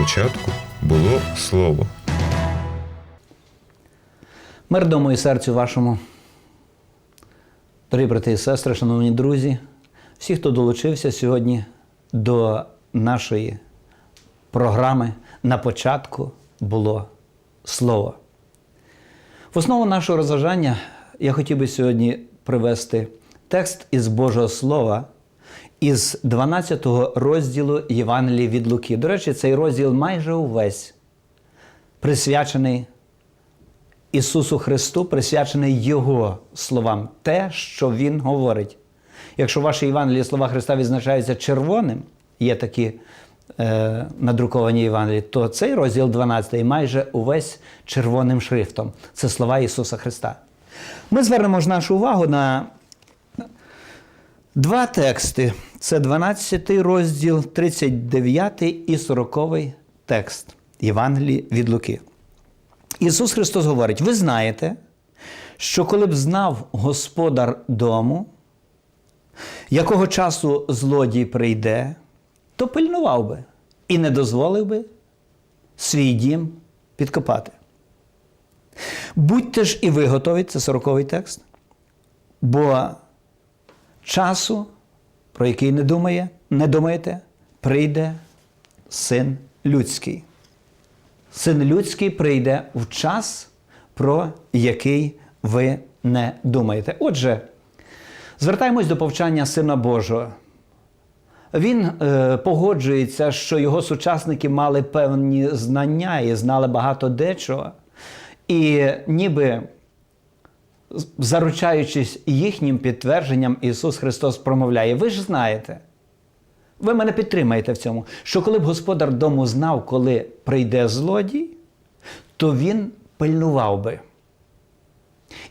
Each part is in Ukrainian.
Початку було слово. Мир дому і серцю вашому. Дорогі брати і сестри, шановні друзі, всі, хто долучився сьогодні до нашої програми, на початку було слово. В основу нашого розважання я хотів би сьогодні привести текст із Божого Слова із 12 розділу Євангелії від Луки. До речі, цей розділ майже увесь присвячений Ісусу Христу, присвячений Його словам, те, що Він говорить. Якщо в вашій Євангелії слова Христа відзначаються червоним, є такі е, надруковані Євангелії, то цей розділ 12 майже увесь червоним шрифтом. Це слова Ісуса Христа. Ми звернемо ж нашу увагу на два тексти. Це 12 розділ, 39 і 40 текст Євангелії від Луки. Ісус Христос говорить: ви знаєте, що коли б знав господар дому, якого часу злодій прийде, то пильнував би і не дозволив би свій дім підкопати. Будьте ж і ви готові, це 40 текст, бо часу, про який не думає, не думаєте, прийде син людський. Син людський прийде в час, про який ви не думаєте. Отже, звертаємось до повчання Сина Божого. Він е, погоджується, що його сучасники мали певні знання і знали багато дечого. І ніби заручаючись їхнім підтвердженням, Ісус Христос промовляє: Ви ж знаєте, ви мене підтримаєте в цьому, що коли б господар дому знав, коли прийде злодій, то він пильнував би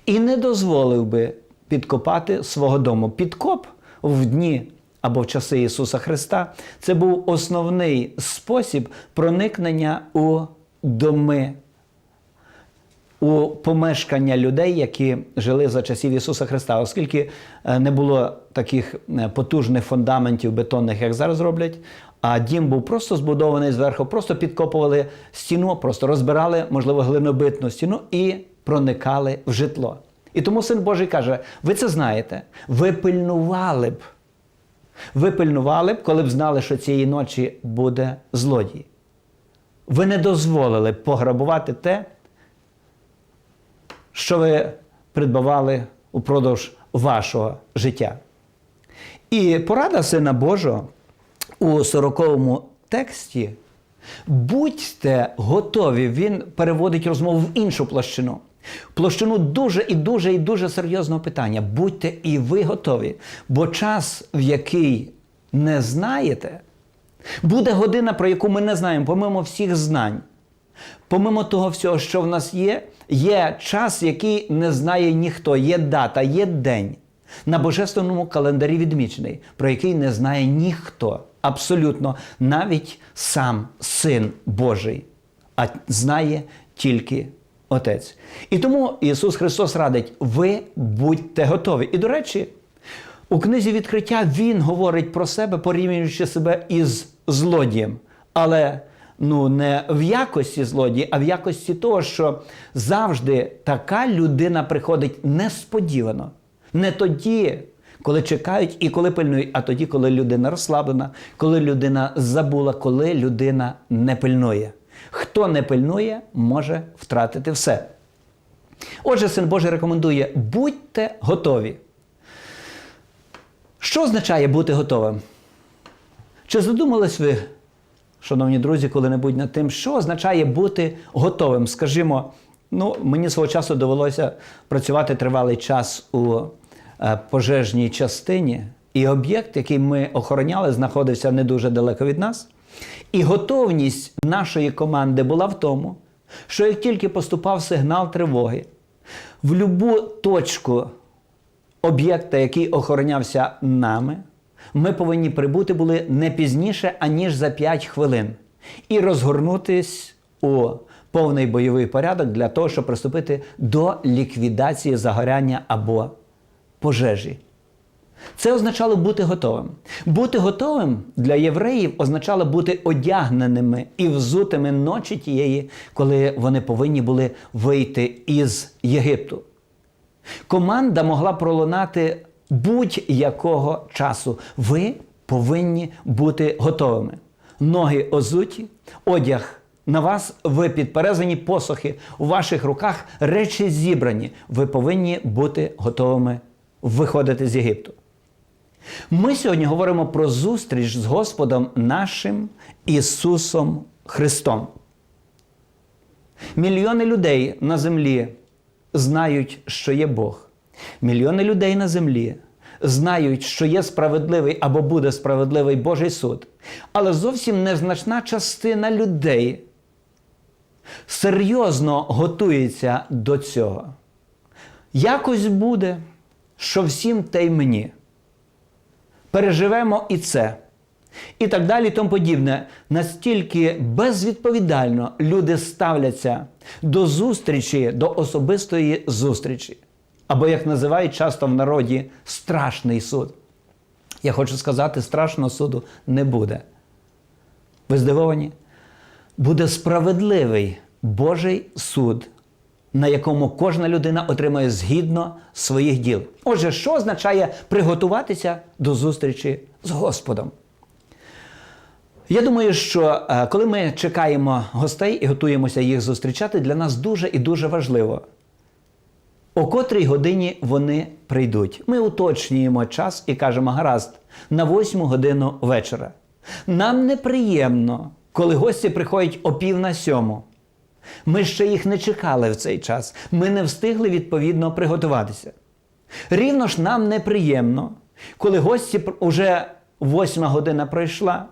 і не дозволив би підкопати свого дому. Підкоп в дні або в часи Ісуса Христа це був основний спосіб проникнення у доми у помешкання людей, які жили за часів Ісуса Христа, оскільки е, не було таких е, потужних фундаментів бетонних, як зараз роблять. А дім був просто збудований зверху, просто підкопували стіну, просто розбирали, можливо, глинобитну стіну і проникали в житло. І тому син Божий каже: ви це знаєте, ви пильнували б. Ви пильнували б, коли б знали, що цієї ночі буде злодій. Ви не дозволили б пограбувати те, що ви придбавали упродовж вашого життя. І порада Сина Божого у 40-му тексті. Будьте готові, він переводить розмову в іншу площину. Площину дуже і дуже і дуже серйозного питання. Будьте і ви готові. Бо час, в який не знаєте, буде година, про яку ми не знаємо, помимо всіх знань. Помимо того всього, що в нас є, є час, який не знає ніхто, є дата, є день на божественному календарі відмічений, про який не знає ніхто. Абсолютно, навіть сам Син Божий, а знає тільки Отець. І тому Ісус Христос радить: ви будьте готові. І, до речі, у книзі відкриття Він говорить про себе, порівнюючи себе із злодієм. Але ну, не в якості злодія, а в якості того, що завжди така людина приходить несподівано. Не тоді, коли чекають і коли пильнують, а тоді, коли людина розслаблена, коли людина забула, коли людина не пильнує. Хто не пильнує, може втратити все. Отже, син Божий рекомендує: будьте готові. Що означає бути готовим? Чи задумались ви, шановні друзі, коли-небудь над тим, що означає бути готовим? Скажімо, ну, мені свого часу довелося працювати тривалий час у е, пожежній частині, і об'єкт, який ми охороняли, знаходився не дуже далеко від нас. І готовність нашої команди була в тому, що як тільки поступав сигнал тривоги, в будь-яку точку об'єкта, який охоронявся нами, ми повинні прибути були не пізніше, аніж за 5 хвилин, і розгорнутись у повний бойовий порядок для того, щоб приступити до ліквідації загоряння або пожежі. Це означало бути готовим. Бути готовим для євреїв означало бути одягненими і взутими ночі тієї, коли вони повинні були вийти із Єгипту. Команда могла пролунати будь-якого часу. Ви повинні бути готовими. Ноги озуті, одяг на вас, ви підперезані посохи, у ваших руках речі зібрані. Ви повинні бути готовими виходити з Єгипту. Ми сьогодні говоримо про зустріч з Господом нашим Ісусом Христом. Мільйони людей на землі знають, що є Бог. Мільйони людей на землі знають, що є справедливий або буде справедливий Божий суд. Але зовсім незначна частина людей серйозно готується до цього. Якось буде, що всім те й мені. Переживемо і це. І так далі, і тому подібне. Настільки безвідповідально люди ставляться до зустрічі, до особистої зустрічі. Або, як називають часто в народі, страшний суд. Я хочу сказати, страшного суду не буде. Ви здивовані? Буде справедливий Божий суд, на якому кожна людина отримає згідно своїх діл. Отже, що означає приготуватися до зустрічі з Господом? Я думаю, що е, коли ми чекаємо гостей і готуємося їх зустрічати, для нас дуже і дуже важливо, о котрій годині вони прийдуть. Ми уточнюємо час і кажемо, гаразд, на восьму годину вечора. Нам неприємно, коли гості приходять о пів на сьому. Ми ще їх не чекали в цей час. Ми не встигли відповідно приготуватися. Рівно ж нам неприємно, коли гості вже восьма година пройшла.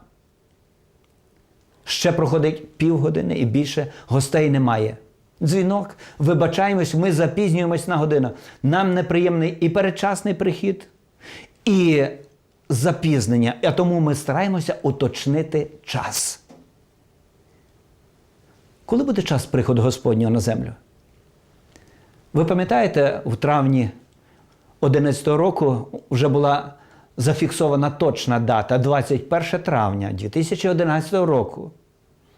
Ще проходить півгодини і більше гостей немає. Дзвінок, вибачаємось, ми запізнюємось на годину. Нам неприємний і передчасний прихід, і запізнення. А тому ми стараємося уточнити час. Коли буде час приходу Господнього на землю? Ви пам'ятаєте, в травні 2011 року вже була зафіксована точна дата 21 травня 2011 року,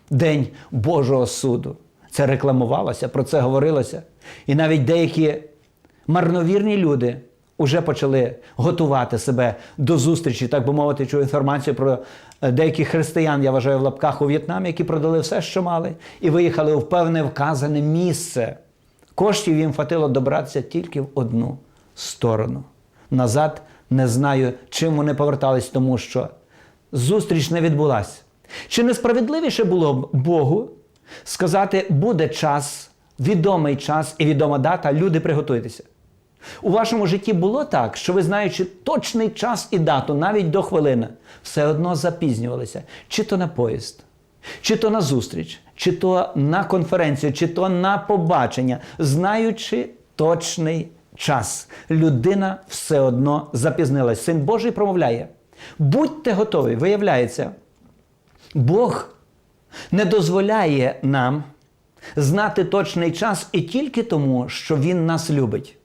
День Божого суду. Це рекламувалося, про це говорилося. І навіть деякі марновірні люди вже почали готувати себе до зустрічі, так би мовити, чую інформацію про е, деяких християн, я вважаю, в лапках у В'єтнамі, які продали все, що мали, і виїхали в певне вказане місце. Коштів їм хватило добратися тільки в одну сторону. Назад не знаю, чим вони повертались, тому що зустріч не відбулася. Чи несправедливіше було б Богу сказати, буде час, відомий час і відома дата, люди приготуйтеся? У вашому житті було так, що ви, знаючи точний час і дату, навіть до хвилини, все одно запізнювалися, чи то на поїзд, чи то на зустріч, чи то на конференцію, чи то на побачення, знаючи точний час. Людина все одно запізнилась. Син Божий промовляє: будьте готові, виявляється, Бог не дозволяє нам знати точний час і тільки тому, що Він нас любить.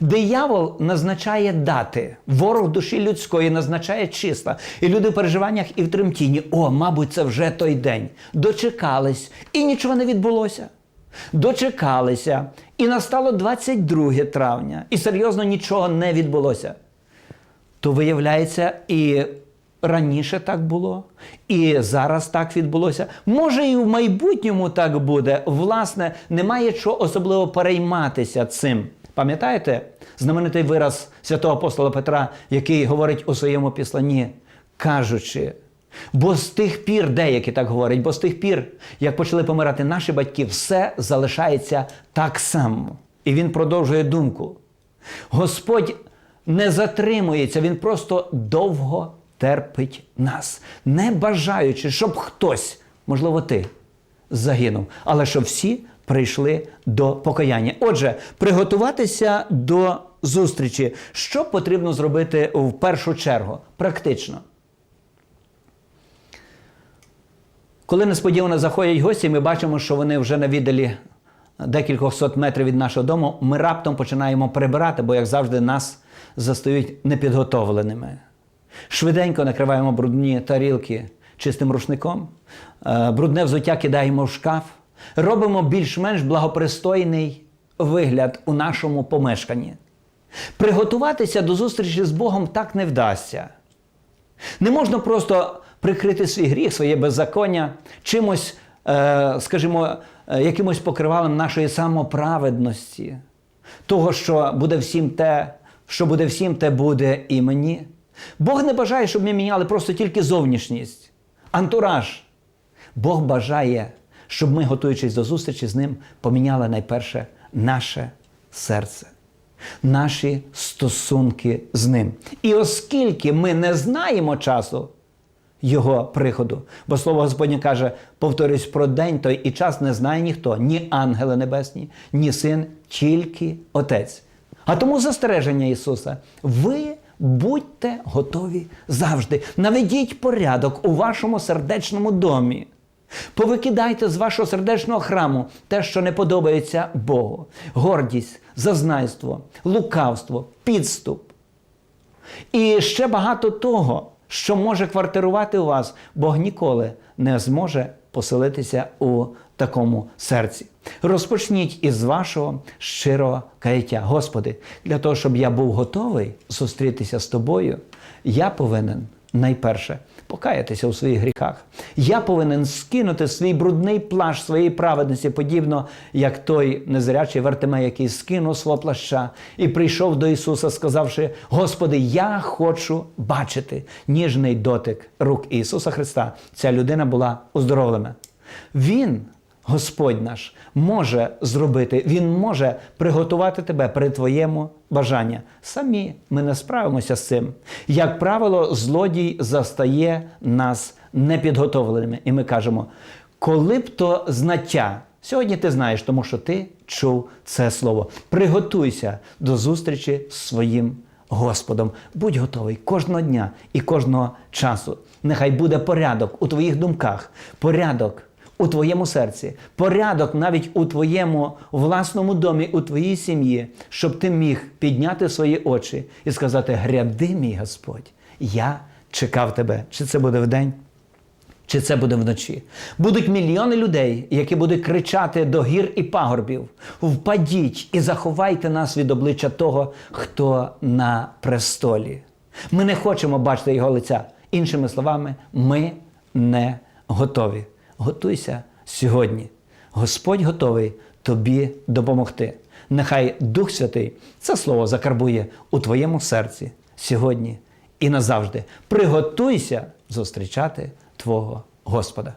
Диявол назначає дати, ворог душі людської назначає числа. І люди в переживаннях і в тремтінні. О, мабуть, це вже той день. Дочекались, і нічого не відбулося. Дочекалися, і настало 22 травня, і серйозно нічого не відбулося. То виявляється, і раніше так було, і зараз так відбулося. Може, і в майбутньому так буде. Власне, немає чого особливо перейматися цим. Пам'ятаєте знаменитий вираз святого апостола Петра, який говорить у своєму післанні, кажучи, бо з тих пір, деякі так говорять, бо з тих пір, як почали помирати наші батьки, все залишається так само. І він продовжує думку. Господь не затримується, Він просто довго терпить нас, не бажаючи, щоб хтось, можливо, ти, загинув, але щоб всі прийшли до покаяння. Отже, приготуватися до зустрічі. Що потрібно зробити в першу чергу? Практично. Коли несподівано заходять гості, ми бачимо, що вони вже на віддалі декількох сот метрів від нашого дому, ми раптом починаємо прибирати, бо, як завжди, нас застають непідготовленими. Швиденько накриваємо брудні тарілки чистим рушником, е, брудне взуття кидаємо в шкаф, робимо більш-менш благопристойний вигляд у нашому помешканні. Приготуватися до зустрічі з Богом так не вдасться. Не можна просто прикрити свій гріх, своє беззаконня чимось, е, скажімо, е, якимось покривалом нашої самоправедності, того, що буде всім те, що буде всім, те буде і мені. Бог не бажає, щоб ми міняли просто тільки зовнішність, антураж. Бог бажає, щоб ми, готуючись до зустрічі з ним, поміняли найперше наше серце наші стосунки з ним. І оскільки ми не знаємо часу його приходу, бо слово Господнє каже, повторюсь про день той і час не знає ніхто, ні ангели небесні, ні син, тільки Отець. А тому застереження Ісуса: ви будьте готові завжди. Наведіть порядок у вашому сердечному домі. Повикидайте з вашого сердечного храму те, що не подобається Богу: гордість, зазнайство, лукавство, підступ. І ще багато того, що може квартирувати у вас, Бог ніколи не зможе поселитися у такому серці. Розпочніть із вашого щирого каяття. Господи, для того, щоб я був готовий зустрітися з тобою, я повинен найперше покаятися у своїх гріхах. Я повинен скинути свій брудний плащ своєї праведності, подібно як той незрячий Вартимей, який скинув свого плаща і прийшов до Ісуса, сказавши: Господи, я хочу бачити ніжний дотик рук Ісуса Христа. Ця людина була оздоровлена. Він. Господь наш може зробити, Він може приготувати тебе при твоєму бажанні. Самі ми не справимося з цим. Як правило, злодій застає нас непідготовленими. І ми кажемо, коли б то знаття, сьогодні ти знаєш, тому що ти чув це слово. Приготуйся до зустрічі з своїм Господом. Будь готовий кожного дня і кожного часу. Нехай буде порядок у твоїх думках, порядок у твоєму серці, порядок навіть у твоєму власному домі, у твоїй сім'ї, щоб ти міг підняти свої очі і сказати: Гряди, мій Господь, я чекав тебе. Чи це буде вдень? Чи це буде вночі? Будуть мільйони людей, які будуть кричати до гір і пагорбів: впадіть і заховайте нас від обличчя того, хто на престолі. Ми не хочемо бачити його лиця. Іншими словами, ми не готові. Готуйся сьогодні. Господь готовий тобі допомогти. Нехай Дух Святий це слово закарбує у твоєму серці сьогодні і назавжди. Приготуйся зустрічати Твого Господа.